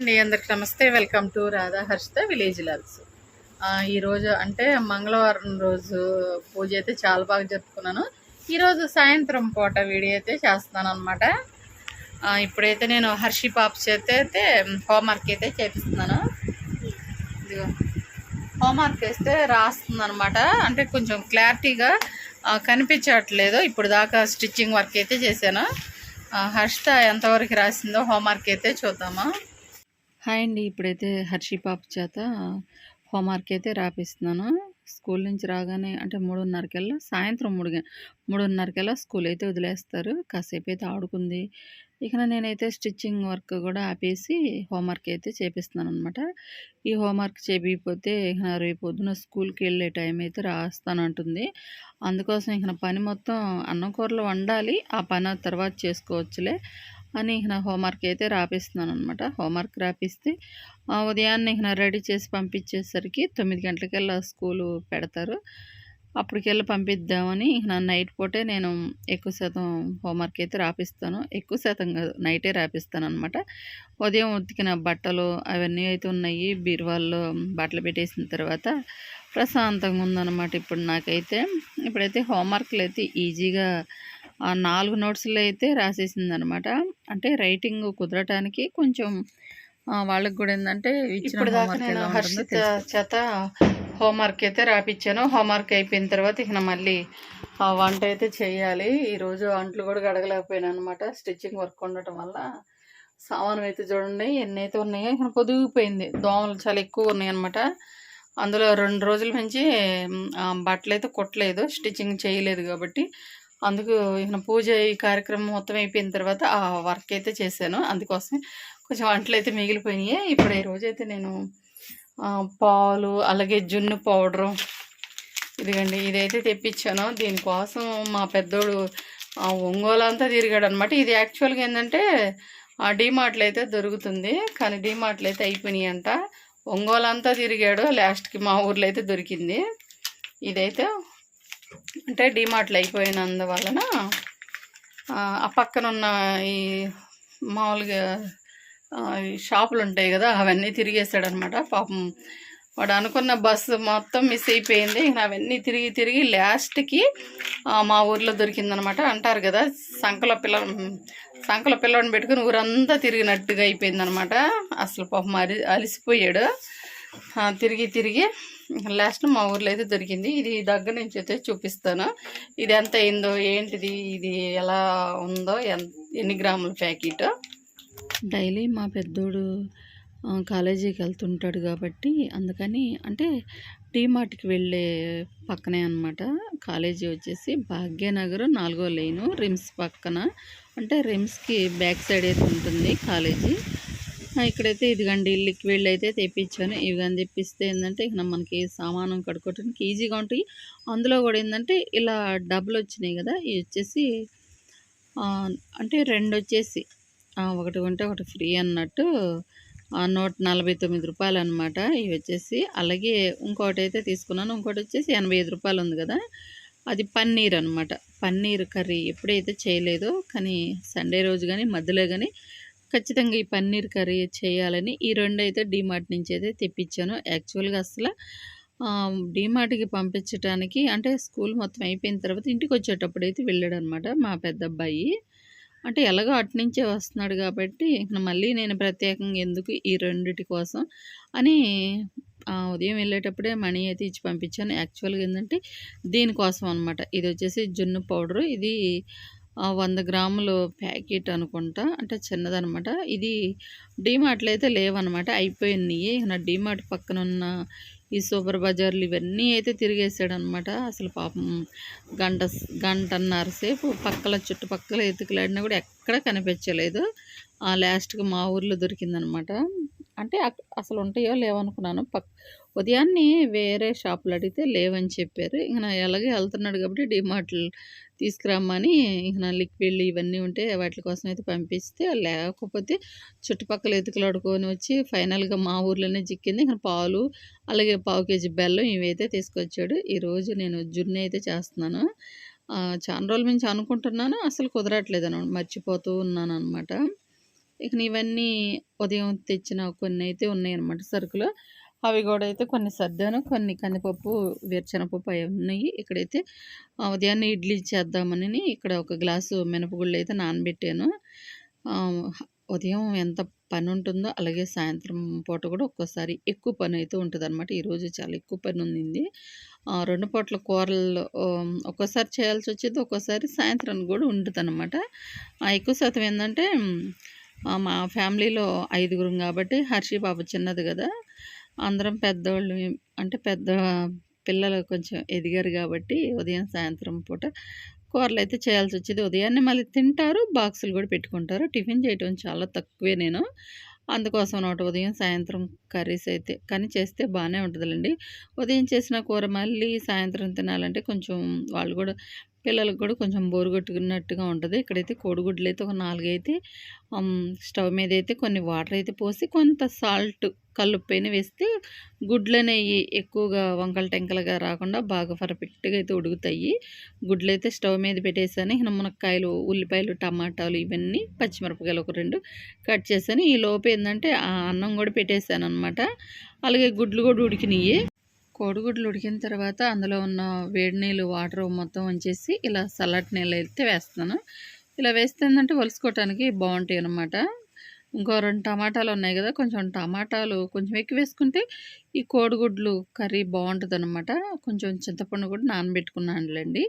అండి అందరికి నమస్తే. Welcome to Radha Harshitha village vlogs ఈరోజు అంటే మంగళవారం రోజు పూజ అయితే చాలా బాగా జరుపుకున్నాను. ఈరోజు సాయంత్రం పూట వీడియో అయితే చేస్తున్నాను అనమాట ఇప్పుడైతే నేను హర్షి పాప చేత అయితే హోంవర్క్ అయితే చేపిస్తున్నాను. ఇదిగో. హోంవర్క్ వేస్తే రాస్తుంది అనమాట అంటే కొంచెం క్లారిటీగా కనిపించట్లేదు. ఇప్పుడు దాకా స్టిచ్చింగ్ వర్క్ అయితే చేశాను. హర్షిత ఎంతవరకు రాసిందో హోంవర్క్ అయితే చూద్దామా. హాయ్ అండి. ఇప్పుడైతే హర్షి పాప చేత హోంవర్క్ అయితే రాపిస్తున్నాను. స్కూల్ నుంచి రాగానే అంటే మూడున్నరకెల్లా సాయంత్రం మూడు మూడున్నరకెల్లా స్కూల్ అయితే వదిలేస్తారు. కాసేపు అయితే ఆడుకుంది. ఇక నేనైతే స్టిచ్చింగ్ వర్క్ కూడా ఆపేసి హోంవర్క్ అయితే చేపిస్తున్నాను అనమాట ఈ హోంవర్క్ చేపిపోతే ఇక రేపు పొద్దున స్కూల్కి వెళ్ళే టైం అయితే రాస్తానంటుంది అందుకోసం ఇక పని మొత్తం అన్నం కూరలు వండాలి. ఆ పని తర్వాత చేసుకోవచ్చులే. అని ఇక నా హోంవర్క్ అయితే రాపిస్తున్నాను అనమాట హోంవర్క్ రాపిస్తే ఆ ఉదయాన్నే ఇక నా రెడీ చేసి పంపించేసరికి తొమ్మిది గంటలకల్లా స్కూలు పెడతారు. అప్పటికెళ్ళి పంపిద్దామని ఇక నా నైట్ పూటే నేను ఎక్కువ శాతం హోంవర్క్ అయితే రాపిస్తాను. ఎక్కువ శాతం కాదు నైటే రాపిస్తాను అనమాట ఉదయం ఉతికిన బట్టలు అవన్నీ అయితే ఉన్నాయి. బీరువాల్లో బట్టలు పెట్టేసిన తర్వాత ప్రశాంతంగా ఉందన్నమాట ఇప్పుడు నాకైతే. ఇప్పుడైతే హోంవర్క్లు అయితే ఈజీగా నాలుగు నోట్స్లో అయితే రాసేసింది అనమాట అంటే రైటింగ్ కుదరటానికి కొంచెం వాళ్ళకి కూడా ఏంటంటే ఇప్పుడు దాకా నేను హర్షిత. చేత హోంవర్క్ అయితే రాపిచ్చాను. హోంవర్క్ అయిపోయిన తర్వాత ఇక మళ్ళీ ఆ వంట అయితే చేయాలి. ఈరోజు అంట్లు కూడా గడగలేకపోయాను అనమాట స్టిచ్చింగ్ వర్క్ ఉండటం వల్ల సామానం అయితే చూడండి ఎన్ని అయితే ఉన్నాయో ఇక పొదిగిపోయింది. దోమలు చాలా ఎక్కువ ఉన్నాయి అనమాట అందులో రెండు రోజుల నుంచి బట్టలు అయితే కుట్టలేదు స్టిచ్చింగ్ చేయలేదు కాబట్టి అందుకు ఇక పూజ ఈ కార్యక్రమం మొత్తం అయిపోయిన తర్వాత ఆ వర్క్ అయితే చేశాను. అందుకోసం కొంచెం వంటలు అయితే మిగిలిపోయినాయి. ఇప్పుడు ఈ రోజైతే నేను పాలు అలాగే జున్ను పౌడరు ఇదిగండి ఇదైతే తెప్పించాను. దీనికోసం మా పెద్దోడు ఆ, ఒంగోలు అంతా తిరిగాడు అనమాట ఇది యాక్చువల్గా ఏంటంటే ఆ అయితే దొరుకుతుంది. కానీ డీమార్ట్లు అయితే అయిపోయినాయి అంట ఒంగోలు అంతా తిరిగాడు లాస్ట్కి మా ఊర్లో అయితే దొరికింది. ఇదైతే అంటే డిమార్ట్లు అయిపోయినందువలన ఆ, పక్కన ఉన్న ఈ మామూలుగా షాపులు ఉంటాయి కదా అవన్నీ తిరిగేసాడనమాట పాపం వాడు అనుకున్న బస్సు మొత్తం మిస్ అయిపోయింది. అవన్నీ తిరిగి తిరిగి లాస్ట్కి మా ఊర్లో దొరికిందనమాట. అంటారు కదా సంకల పిల్ల సంకల పిల్లని పెట్టుకుని ఊరంతా తిరిగినట్టుగా అయిపోయిందనమాట. అసలు పాపం అలి అలిసిపోయాడు. తిరిగి తిరిగి లాస్ట్ మా ఊర్లో అయితే దొరికింది. ఇది దగ్గర నుంచి అయితే చూపిస్తాను. ఇది ఎంత అయిందో ఏంటిది ఇది ఎలా ఉందో ఎన్ని గ్రాముల ప్యాకెట్? డైలీ మా పెద్దోడు కాలేజీకి వెళ్తుంటాడు కాబట్టి అందుకని అంటే టీమార్ట్కి వెళ్ళే పక్కనే అనమాట కాలేజీ వచ్చేసి భాగ్యనగర్ నాలుగో లైను రిమ్స్ పక్కన. అంటే రిమ్స్కి బ్యాక్ సైడ్ అయితే ఉంటుంది కాలేజీ. ఇక్కడైతే ఇదిగండి లిక్విడ్ అయితే తెప్పించాను. ఇవి కానీ తెప్పిస్తే ఏంటంటే ఇక మనకి సామానం కడుక్కోవడానికి ఈజీగా ఉంటాయి అందులో కూడా ఏంటంటే ఇలా డబ్బులు వచ్చినాయి కదా ఇవి వచ్చేసి అంటే రెండు వచ్చేసి ఒకటి కొంటే ఒకటి ఫ్రీ అన్నట్టు నూట నలభై తొమ్మిది రూపాయలు అనమాట ఇవి వచ్చేసి అలాగే ఇంకోటి అయితే తీసుకున్నాను. ఇంకోటి వచ్చేసి ఎనభై ఐదు రూపాయలు ఉంది కదా అది పన్నీర్ అనమాట పన్నీర్ కర్రీ ఎప్పుడైతే చేయలేదో కానీ సండే రోజు కానీ మధ్యలో కానీ ఖచ్చితంగా ఈ పన్నీర్ కర్రీ చేయాలని ఈ రెండు అయితే డీమార్ట్ నుంచి అయితే తెప్పించాను. యాక్చువల్గా అసలు డీమార్ట్కి పంపించడానికి అంటే స్కూల్ మొత్తం అయిపోయిన తర్వాత ఇంటికి వచ్చేటప్పుడు అయితే వెళ్ళాడు అనమాట మా పెద్ద అబ్బాయి అంటే ఎలాగో అటు నుంచే వస్తున్నాడు కాబట్టి మళ్ళీ నేను ప్రత్యేకంగా ఎందుకు ఈ రెండిటి కోసం అని ఉదయం వెళ్ళేటప్పుడే మనీ అయితే ఇచ్చి పంపించాను. యాక్చువల్గా ఏంటంటే దీనికోసం అనమాట. ఇది వచ్చేసి జున్ను పౌడరు. ఇది వంద గ్రాములు ప్యాకెట్ అనుకుంటా. అంటే చిన్నదనమాట. ఇది డీమార్ట్లో అయితే లేవన్నమాట అయిపోయినాయి నా డీమార్ట్ పక్కన ఉన్న ఈ సూపర్ బజార్లు ఇవన్నీ అయితే తిరిగేసాడనమాట అసలు పాపం గంట గంటన్నర సేపు పక్కల చుట్టుపక్కల ఎత్తుకులాడినా కూడా ఎక్కడ కనిపించలేదు. ఆ లాస్ట్కి మా ఊర్లో దొరికిందనమాట. అంటే అసలు ఉంటాయో లేవనుకున్నాను. పక్ ఉదయాన్నే వేరే షాపులు అడిగితే లేవని చెప్పారు. ఇంక నా ఎలాగే వెళ్తున్నాడు కాబట్టి డిమార్ట్లు తీసుకురమ్మని ఇంక నా లిక్విడ్లు ఇవన్నీ ఉంటే వాటి కోసం అయితే పంపిస్తే లేకపోతే చుట్టుపక్కల ఎతుకులాడుకొని వచ్చి ఫైనల్గా మా ఊర్లోనే చిక్కింది. ఇంకా పాలు అలాగే పావు కేజీ బెల్లం ఇవైతే తీసుకొచ్చాడు. ఈరోజు నేను జున్ను అయితే చేస్తున్నాను. చాలా రోజుల నుంచి అనుకుంటున్నాను. అసలు కుదరట్లేదు అనమాట మర్చిపోతూ ఉన్నాను అనమాట ఇక ఇవన్నీ ఉదయం తెచ్చిన కొన్ని అయితే ఉన్నాయన్నమాట సరుకులు. అవి కూడా అయితే కొన్ని సర్దాను కొన్ని కందిపప్పు వేరుచెనపప్పు అవి ఉన్నాయి. ఇక్కడైతే ఉదయాన్నే ఇడ్లీ చేద్దామని ఇక్కడ ఒక గ్లాసు మినపగుళ్ళు అయితే నానబెట్టాను. ఉదయం ఎంత పని ఉంటుందో అలాగే సాయంత్రం పూట కూడా ఒక్కోసారి ఎక్కువ పని అయితే ఉంటుంది అనమాట ఈరోజు చాలా ఎక్కువ పని ఉంది రెండు పూటల కూరలు ఒక్కోసారి చేయాల్సి వచ్చేది ఒక్కోసారి సాయంత్రానికి కూడా ఉంటుంది అనమాట ఎక్కువ శాతం ఏంటంటే మా ఫ్యామిలీలో ఐదుగురం కాబట్టి హర్షి పాప చిన్నది కదా. అందరం పెద్దవాళ్ళు అంటే పెద్ద పిల్లలు కొంచెం ఎదిగారు కాబట్టి ఉదయం సాయంత్రం పూట కూరలు అయితే చేయాల్సి వచ్చేది ఉదయాన్నే మళ్ళీ తింటారు బాక్సులు కూడా పెట్టుకుంటారు. టిఫిన్ చేయటం చాలా తక్కువే నేను. అందుకోసం అనమాట ఉదయం సాయంత్రం కర్రీస్ అయితే కానీ చేస్తే బాగానే ఉంటుందిలేండి. ఉదయం చేసిన కూర మళ్ళీ సాయంత్రం తినాలంటే కొంచెం వాళ్ళు కూడా పిల్లలకు కూడా కొంచెం బోరు కొట్టుకున్నట్టుగా ఉంటుంది. ఇక్కడైతే కోడిగుడ్లు అయితే ఒక నాలుగైతే అయితే స్టవ్ మీద అయితే కొన్ని వాటర్ అయితే పోసి కొంత సాల్ట్ కల్లుప్పైన వేస్తే గుడ్లు అనేవి ఎక్కువగా వంకల టెంకలుగా రాకుండా బాగా పర్ఫెక్ట్గా అయితే ఉడుకుతాయి. గుడ్లు అయితే స్టవ్ మీద పెట్టేసాను. ఇక మునక్కాయలు ఉల్లిపాయలు టమాటాలు ఇవన్నీ పచ్చిమిరపకాయలు ఒక రెండు కట్ చేశాను ఈ లోపు ఏంటంటే ఆ అన్నం కూడా పెట్టేశాను అనమాట అలాగే గుడ్లు కూడా ఉడికినాయి కోడిగుడ్లు ఉడికిన తర్వాత అందులో ఉన్న వేడి నీళ్ళు వాటర్ మొత్తం వంచేసి ఇలా చల్లటి నీళ్ళు అయితే వేస్తాను ఇలా వేస్తే ఏంటంటే వలుసుకోవటానికి బాగుంటాయి అనమాట ఇంకో రెండు టమాటాలు ఉన్నాయి కదా కొంచెం టమాటాలు కొంచెం ఎక్కువ వేసుకుంటే ఈ కోడిగుడ్లు కర్రీ బాగుంటుంది అనమాట కొంచెం చింతపండు కూడా నానబెట్టుకున్నానులేండి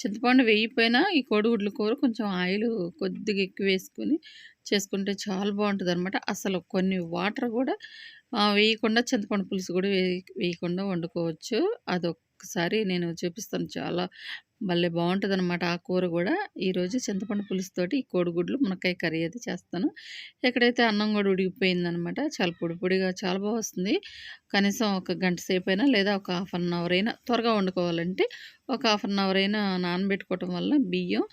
చింతపండు వేయిపోయినా ఈ కోడిగుడ్లు కూర కొంచెం ఆయిల్ కొద్దిగా ఎక్కువ వేసుకుని చేసుకుంటే చాలా బాగుంటుంది అనమాట అసలు కొన్ని వాటర్ కూడా వేయకుండా చింతపండు పులుసు కూడా వేయకుండా వండుకోవచ్చు. అదొక ఒకసారి నేను చూపిస్తాను చాలా భలే బాగుంటుంది అనమాట ఆ కూర కూడా. ఈరోజు చింతపండు పులుసుతోటి ఈ కోడిగుడ్లు మునక్కాయ కర్రీ అయితే చేస్తాను. ఎక్కడైతే అన్నం కూడా ఉడికిపోయిందనమాట చాలా పొడి పొడిగా చాలా బాగా వస్తుంది. కనీసం ఒక గంట సేపు అయినా లేదా ఒక హాఫ్ అన్ అవర్ అయినా త్వరగా వండుకోవాలంటే ఒక హాఫ్ అన్ అవర్ అయినా నానబెట్టుకోవటం వల్ల బియ్యం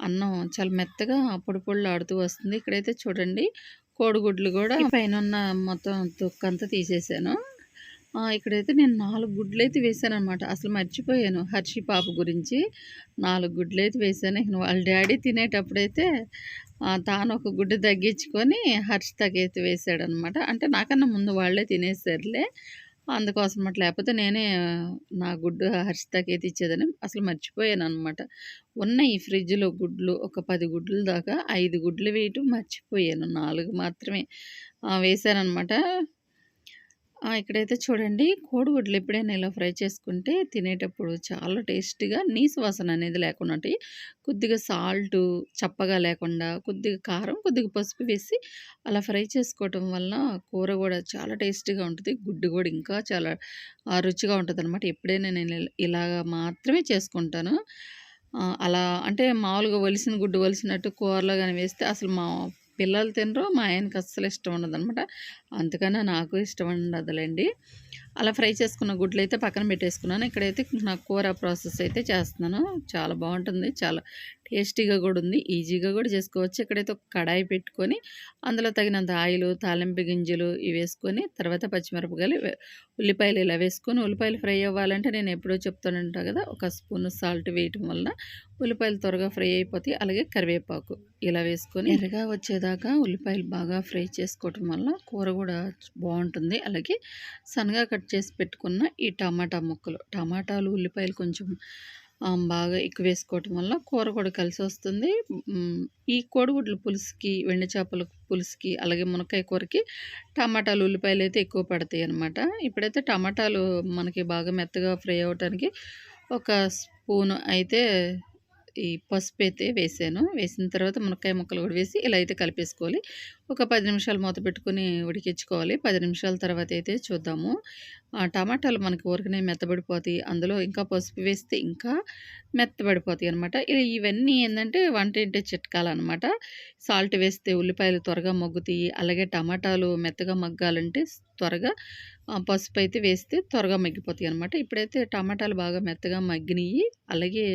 అన్నం చాలా మెత్తగా పొడి పొడిలు ఆడుతూ వస్తుంది. ఇక్కడైతే చూడండి కోడిగుడ్లు కూడా పైన ఉన్న మొత్తం తొక్కంతా తీసేసాను. ఇక్కడైతే నేను నాలుగు గుడ్లు అయితే వేసాను అనమాట అసలు మర్చిపోయాను హర్షి పాప గురించి. నాలుగు గుడ్లు అయితే వేసాను. ఇక వాళ్ళ డాడీ తినేటప్పుడైతే తాను ఒక గుడ్డు తగ్గించుకొని హర్షితకి తగ్గైతే వేసాడనమాట అంటే నాకన్నా ముందు వాళ్ళే తినేసారులే. అందుకోసం అట్లా లేకపోతే నేనే నా గుడ్డు హర్షితకి అయితే ఇచ్చేదని అసలు మర్చిపోయాను అనమాట ఉన్నాయి ఈ ఫ్రిడ్జ్లో గుడ్లు ఒక పది గుడ్లు దాకా ఐదు గుడ్లు వేయటం మర్చిపోయాను. నాలుగు మాత్రమే వేసాను అనమాట ఇక్కడైతే చూడండి కోడిగుడ్లు ఎప్పుడైనా ఇలా ఫ్రై చేసుకుంటే తినేటప్పుడు చాలా టేస్టీగా నీసు వాసన అనేది లేకుండా ఉంటాయి. కొద్దిగా సాల్టు చప్పగా లేకుండా, కొద్దిగా కారం, కొద్దిగా పసుపు వేసి అలా ఫ్రై చేసుకోవటం వల్ల కూర కూడా చాలా టేస్టీగా ఉంటుంది గుడ్డు కూడా ఇంకా చాలా రుచిగా ఉంటుంది అనమాట ఎప్పుడైనా నేను ఇల్ ఇలాగ మాత్రమే చేసుకుంటాను. అలా అంటే మామూలుగా వలిసిన గుడ్డు వలిసినట్టు కూరలో కానీ వేస్తే అసలు మా పిల్లలు తినరు. మా ఆయనకి అస్సలు ఇష్టం ఉండదనమాట. అందుకనే నాకు ఇష్టం ఉండదులేండి అలా ఫ్రై చేసుకున్న గుడ్లు అయితే పక్కన పెట్టేసుకున్నాను. ఇక్కడైతే నా కూర ప్రాసెస్ అయితే చేస్తున్నాను. చాలా బాగుంటుంది చాలా టేస్టీగా కూడా ఉంది. ఈజీగా కూడా చేసుకోవచ్చు. ఇక్కడైతే ఒక కడాయి పెట్టుకొని అందులో తగినంత ఆయిలు, తాలింపు గింజలు ఇవి వేసుకొని తర్వాత పచ్చిమిరపకాయలు, ఉల్లిపాయలు ఇలా వేసుకొని ఉల్లిపాయలు ఫ్రై అవ్వాలంటే నేను ఎప్పుడో చెప్తానంటా కదా ఒక స్పూన్ సాల్ట్ వేయటం వలన ఉల్లిపాయలు త్వరగా ఫ్రై అయిపోతాయి. అలాగే కరివేపాకు ఇలా వేసుకొని ఎర్రగా వచ్చేదాకా ఉల్లిపాయలు బాగా ఫ్రై చేసుకోవటం వల్ల కూర కూడా బాగుంటుంది అలాగే సన్నగా కట్ చేసి పెట్టుకున్న ఈ టమాటా ముక్కలు, టమాటాలు, ఉల్లిపాయలు కొంచెం బాగా బాగా ఎక్కువేసుకోవటం వల్ల కూర కూడా కలిసి వస్తుంది. ఈ కోడిగుడ్ల పులుసుకి, వెండి చేపల పులుసుకి, అలాగే మునక్కాయ కూరకి టమాటాలు, ఉల్లిపాయలు అయితే ఎక్కువ పడతాయి అనమాట ఇప్పుడైతే టమాటాలు మనకి బాగా మెత్తగా ఫ్రై అవ్వటానికి ఒక స్పూను అయితే ఈ పసుపు అయితే వేసాను. వేసిన తర్వాత మునక్కాయ ముక్కలు కూడా వేసి ఇలా అయితే కలిపేసుకోవాలి. ఒక పది నిమిషాలు మూత పెట్టుకొని ఉడికించుకోవాలి. పది నిమిషాల తర్వాత అయితే చూద్దాము. ఆ టమాటాలు మనకి ఊరికనే మెత్తబడిపోతాయి. అందులో ఇంకా పసుపు వేస్తే ఇంకా మెత్తబడిపోతాయి అనమాట ఇవన్నీ ఏంటంటే వంట చిట్కాలు అనమాట సాల్ట్ వేస్తే ఉల్లిపాయలు త్వరగా మగ్గుతాయి. అలాగే టమాటాలు మెత్తగా మగ్గాలంటే త్వరగా పసుపు అయితే వేస్తే త్వరగా మగ్గిపోతాయి అనమాట ఇప్పుడైతే టమాటాలు బాగా మెత్తగా మగ్గినాయి అలాగే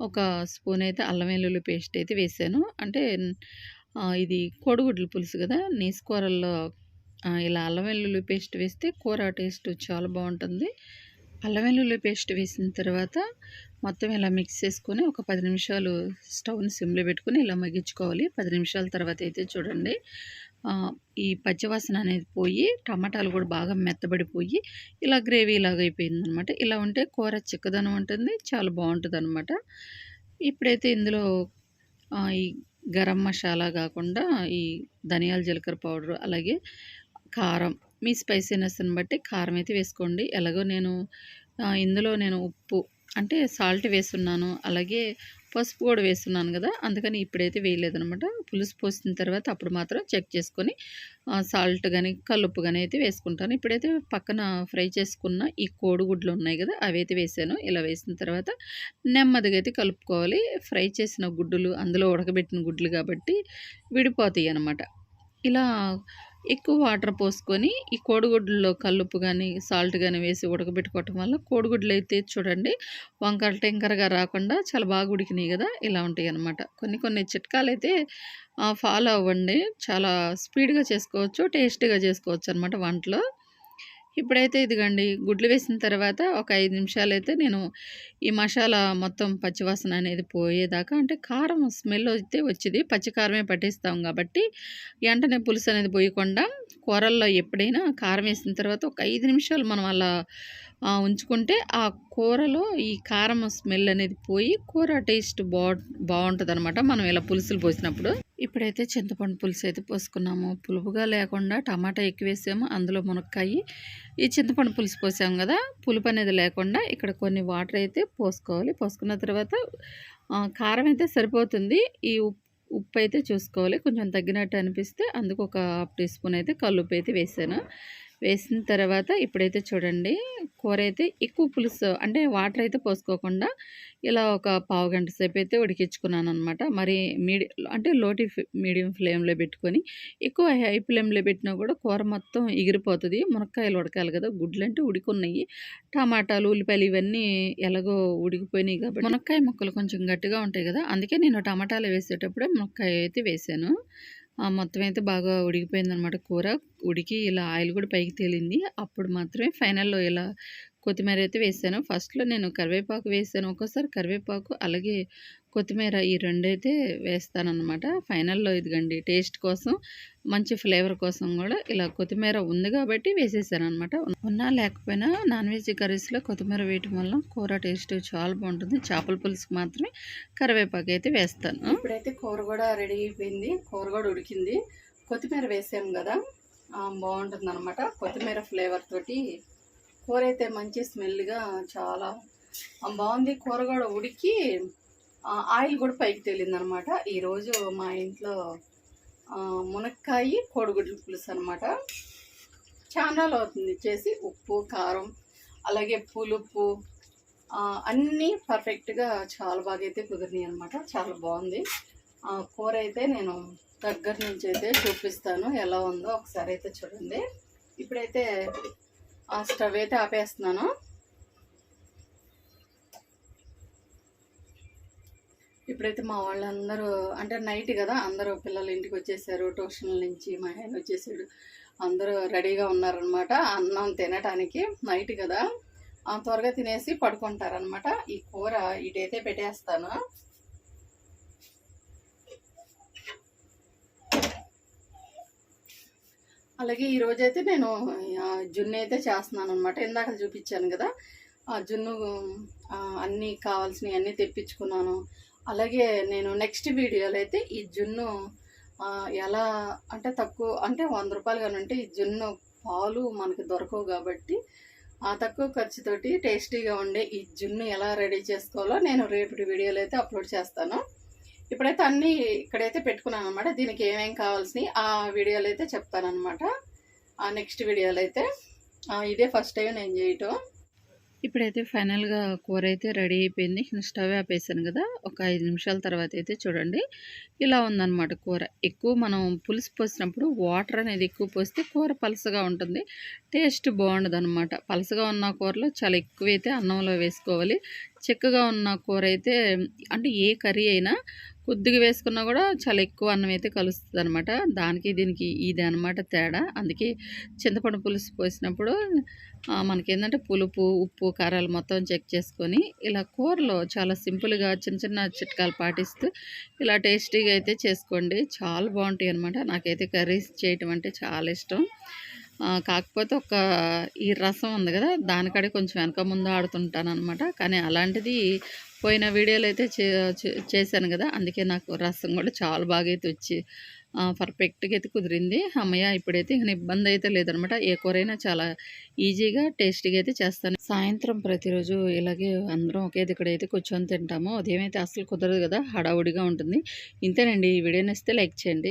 ఒక స్పూనయితే అల్లం వెల్లుల్లి పేస్ట్ అయితే వేసాను. అంటే ఇది కోడిగుడ్ల పులుసు కదా నీసు కూరల్లో ఇలా అల్లం వెల్లుల్లి పేస్ట్ వేస్తే కూర టేస్ట్ చాలా బాగుంటుంది అల్లం వెల్లుల్లి పేస్ట్ వేసిన తర్వాత మొత్తం ఇలా మిక్స్ చేసుకొని ఒక పది నిమిషాలు స్టవ్‌ని సిమ్‌లో పెట్టుకొని ఇలా మగ్గించుకోవాలి. పది నిమిషాల తర్వాత అయితే చూడండి ఈ పచ్చివాసన అనేది పోయి టమాటాలు కూడా బాగా మెత్తబడిపోయి ఇలా గ్రేవీ లాగా అయిపోయిందనమాట. ఇలా ఉంటే కూర చిక్కదనం ఉంటుంది చాలా బాగుంటుంది అనమాట ఇప్పుడైతే ఇందులో ఈ గరం మసాలా కాకుండా ఈ ధనియాల జీలకర్ర పౌడర్ అలాగే కారం మీ స్పైసీనెస్ని బట్టి కారం అయితే వేసుకోండి. ఎలాగో నేను ఇందులో నేను ఉప్పు అంటే సాల్ట్ వేస్తున్నాను అలాగే పసుపు కూడా వేస్తున్నాను కదా అందుకని ఇప్పుడైతే వేయలేదనమాట పులుసు పోసిన తర్వాత అప్పుడు మాత్రం చెక్ చేసుకొని సాల్ట్ కానీ కలుపు కానీ అయితే వేసుకుంటాను. ఇప్పుడైతే పక్కన ఫ్రై చేసుకున్న ఈ కోడిగుడ్లు ఉన్నాయి కదా అవి అయితే వేసాను. ఇలా వేసిన తర్వాత నెమ్మదిగా అయితే కలుపుకోవాలి. ఫ్రై చేసిన గుడ్డులు అందులో ఉడకబెట్టిన గుడ్లు కాబట్టి విడిపోతాయి అన్నమాట. ఇలా ఎక్కువ వాటర్ పోసుకొని ఈ కోడిగుడ్లలో కల్లుప్పు కానీ సాల్ట్ కానీ వేసి ఉడకబెట్టుకోవటం వల్ల కోడిగుడ్లు అయితే చూడండి వంకర టెంకరగా రాకుండా చాలా బాగా ఉడికినాయి కదా ఇలా ఉంటాయి అన్నమాట కొన్ని కొన్ని చిట్కాలు అయితే ఫాలో అవ్వండి. చాలా స్పీడ్గా చేసుకోవచ్చు టేస్టీగా చేసుకోవచ్చు అనమాట వంటలో. ఇప్పుడైతే ఇదిగండి గుడ్లు వేసిన తర్వాత ఒక ఐదు నిమిషాలు అయితే నేను ఈ మసాలా మొత్తం పచ్చివాసన అనేది పోయేదాకా అంటే కారం స్మెల్ అయితే వచ్చింది పచ్చి కారమే పట్టిస్తాం కాబట్టి వెంటనే పులుసు అనేది పోయకుండా కూరల్లో ఎప్పుడైనా కారం వేసిన తర్వాత ఒక ఐదు నిమిషాలు మనం అలా ఉంచుకుంటే ఆ కూరలో ఈ కారం స్మెల్ అనేది పోయి కూర టేస్ట్ బాగుంటుంది అనమాట మనం ఇలా పులుసులు పోసినప్పుడు. ఇప్పుడైతే చింతపండు పులుసు అయితే పోసుకున్నాము. పులుపుగా లేకుండా టమాటా ఎక్కువ వేసాము. అందులో మునక్కాయి ఈ చింతపండు పులుసు పోసాము కదా. పులుపు అనేది లేకుండా ఇక్కడ కొన్ని వాటర్ అయితే పోసుకోవాలి. పోసుకున్న తర్వాత కారం అయితే సరిపోతుంది. ఈ ఉప్పు ఉప్పు అయితే చూసుకోవాలి. కొంచెం తగ్గినట్టు అనిపిస్తే అందుకు ఒక హాఫ్ టీ స్పూన్ అయితే కల్లుప్పు అయితే వేసాను. వేసిన తర్వాత ఇప్పుడైతే చూడండి కూర అయితే ఎక్కువ పులుసు అంటే వాటర్ అయితే పోసుకోకుండా ఇలా ఒక పావు గంట సేపు అయితే ఉడికించుకున్నాను అనమాట మరి మీడి అంటే లోటి మీడియం ఫ్లేమ్లో పెట్టుకొని ఎక్కువ హై ఫ్లేమ్లో పెట్టినా కూడా కూర మొత్తం ఎగిరిపోతుంది. మునక్కాయలు ఉడకాలి కదా గుడ్లు అంటే ఉడికున్నాయి. టమాటాలు ఉల్లిపాయలు ఇవన్నీ ఎలాగో ఉడికిపోయినాయి కాబట్టి. మునక్కాయ ముక్కలు కొంచెం గట్టిగా ఉంటాయి కదా అందుకే నేను టమాటాలు వేసేటప్పుడే మునక్కాయ అయితే వేసాను. మొత్తం అయితే బాగా ఉడికిపోయిందనమాట కూర. ఉడికి ఇలా ఆయిల్ కూడా పైకి తేలింది. అప్పుడు మాత్రమే ఫైనల్లో ఇలా కొత్తిమీర అయితే వేసాను. ఫస్ట్లో నేను కరివేపాకు వేసాను. ఒక్కోసారి కరివేపాకు అలాగే కొత్తిమీర ఈ రెండు అయితే వేస్తానన్నమాట. ఫైనల్లో ఇదిగండి టేస్ట్ కోసం మంచి ఫ్లేవర్ కోసం కూడా ఇలా కొత్తిమీర ఉంది కాబట్టి వేసేసాను అనమాట ఉన్నా లేకపోయినా నాన్ వెజ్ కర్రీస్లో కొత్తిమీర వేయటం వల్ల కూర టేస్ట్ చాలా బాగుంటుంది. చేపల పులుసుకు మాత్రమే కరివేపాకు అయితే వేస్తాను. ఇప్పుడైతే కూర కూడా రెడీ అయిపోయింది. కూర కూడా ఉడికింది. కొత్తిమీర వేసాము కదా బాగుంటుంది అనమాట కొత్తిమీర ఫ్లేవర్ తోటి కూర అయితే మంచి స్మెల్గా చాలా బాగుంది కూర కూడా ఉడికి ఆయిల్ కూడా పైకి తేలింది అనమాట ఈరోజు మా ఇంట్లో మునక్కాయ కోడిగుడ్ల పులుసు అనమాట. చాలా అవుతుంది చేసి ఉప్పు కారం అలాగే పులుపు అన్నీ పర్ఫెక్ట్గా చాలా బాగా అయితే కుదిరినాయి అనమాట. చాలా బాగుంది. ఆ, కూర అయితే నేను దగ్గర నుంచి అయితే చూపిస్తాను. ఎలా ఉందో ఒకసారి అయితే చూడండి. ఇప్పుడైతే ఆ స్టవ్ అయితే ఆపేస్తున్నాను. ఇప్పుడైతే మా వాళ్ళందరూ అంటే నైట్ కదా అందరూ పిల్లలు ఇంటికి వచ్చేసారు ట్యూషన్ల నుంచి మా ఆయన వచ్చేసాడు. అందరూ రెడీగా ఉన్నారనమాట అన్నం తినటానికి నైట్ కదా. ఆ త్వరగా తినేసి పడుకుంటారనమాట ఈ కూర ఇటైతే పెట్టేస్తాను. అలాగే ఈ నేను ఆ, జున్ను అయితే చేస్తున్నాను అనమాట ఇందాక చూపించాను కదా. ఆ జున్ను అన్నీ కావాల్సినవి అన్నీ తెప్పించుకున్నాను. అలాగే నేను నెక్స్ట్ వీడియోలో అయితే ఈ జున్ను ఎలా అంటే తక్కువ అంటే వంద రూపాయలు కానీ ఉంటే ఈ జున్ను పాలు మనకు దొరకవు కాబట్టి ఆ తక్కువ ఖర్చుతోటి టేస్టీగా ఉండే ఈ జున్ను ఎలా రెడీ చేసుకోవాలో నేను రేపటి వీడియోలో అయితే అప్లోడ్ చేస్తాను. ఇప్పుడైతే అన్నీ ఇక్కడైతే పెట్టుకున్నాను అనమాట దీనికి ఏమేం కావాల్సినవి ఆ వీడియోలో అయితే చెప్తానమాట ఆ నెక్స్ట్ వీడియోలో అయితే ఇదే ఫస్ట్ టైం నేను చేయటం. ఇప్పుడైతే ఫైనల్గా కూర అయితే రెడీ అయిపోయింది. స్టవ్ ఆపేసాను కదా ఒక ఐదు నిమిషాల తర్వాత అయితే చూడండి. ఇలా ఉందన్నమాట కూర. ఎక్కువ మనం పులుసు పోసినప్పుడు వాటర్ అనేది ఎక్కువ పోస్తే కూర పలసగా ఉంటుంది. టేస్ట్ బాగుండదు అనమాట పలసగా ఉన్న కూరలో చాలా ఎక్కువైతే అన్నంలో వేసుకోవాలి. చిక్కగా ఉన్న కూర అయితే అంటే ఏ కర్రీ అయినా కొద్దిగా వేసుకున్నా కూడా చాలా ఎక్కువ అన్నం అయితే కలుస్తుంది అనమాట దానికి దీనికి ఇది అనమాట తేడా. అందుకే చింతపండు పులుసు పోసినప్పుడు మనకేంటంటే పులుపు ఉప్పు కారాలు మొత్తం చెక్ చేసుకొని ఇలా కూరలో చాలా సింపుల్గా చిన్న చిన్న చిట్కాలు పాటిస్తూ ఇలా టేస్టీగా అయితే చేసుకోండి. చాలా బాగుంటాయి అనమాట నాకైతే కర్రీస్ చేయటం అంటే చాలా ఇష్టం. కాకపోతే ఒక ఈ రసం ఉంది కదా దానికాడే కొంచెం వెనక ముందు ఆడుతుంటాను అనమాట కానీ అలాంటిది పోయిన వీడియోలో అయితే చే చే- చేశాను కదా. అందుకే నాకు రసం కూడా చాలా బాగా అయితే వచ్చి పర్ఫెక్ట్గా అయితే కుదిరింది. అమ్మయ్య ఇప్పుడైతే ఇంకా ఇబ్బంది అయితే లేదనమాట. ఏ కూరైనా చాలా ఈజీగా టేస్టీగా అయితే చేస్తాను. సాయంత్రం ప్రతిరోజు ఇలాగే అందరం ఒకే దగ్గర అయితే కూర్చొని తింటాము. ఉదయం అయితే అసలు కుదరదు కదా హడావుడిగా ఉంటుంది. ఇంతేనండి. ఈ వీడియో నచ్చితే లైక్ చేయండి.